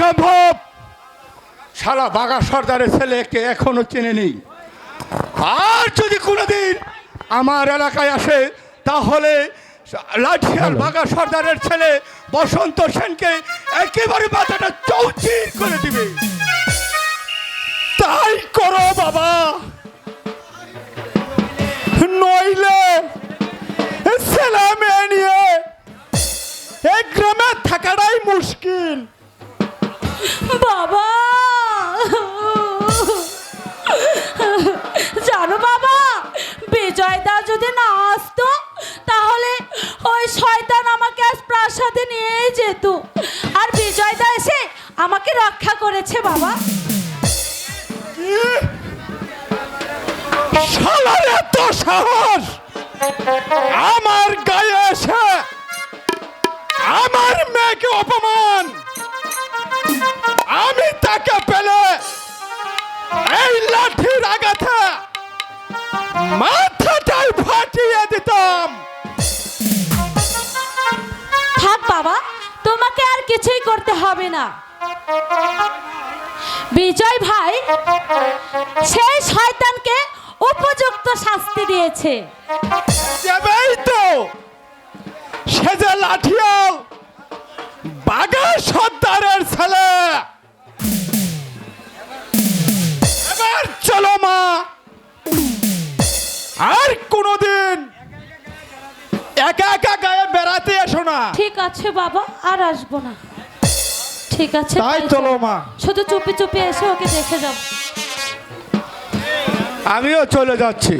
অসম্ভব সারা বাগা সর্দারের ছেলেকে এখনও চেনে নেই আর যদি কোনোদিন আমার এলাকায় আসে তাহলে লাঠিয়াল বাগা সর্দারের ছেলে বসন্ত সেনকে একেবারে মাথাটা চৌচির করে দিবে। তাই করো বাবা। নইলে ছেলে মেয়ে নিয়ে এই গ্রামে থাকাটাই মুশকিল। বাবা! জানো বাবা বিজয় দা যদি না আসতো, তাহলে ওই শয়তান আমাকে আজ প্রাসাদে নিয়ে যেত। আর বিজয় দা এসে আমাকে রক্ষা করেছে বাবা। শালার এত সাহস! আমার গায়ে মাথাটাই ফাটিয়ে দিতাম। থাক বাবা তোমাকে আর কিছুই করতে হবে না। বিজয় ভাই সেই শয়তানকে উপযুক্ত শাস্তি দিয়েছে। দেবেই তো। সে যে লাঠিয়াল বাগা সর্দারের আর কোনোদিন একা একা গায়ে বেড়াতে এসো না। ঠিক আছে বাবা আর আসব না। ঠিক আছে তাই চলো। মা। শুধু চুপি চুপি এসে ওকে দেখে যাও। আমিও চলে যাচ্ছি।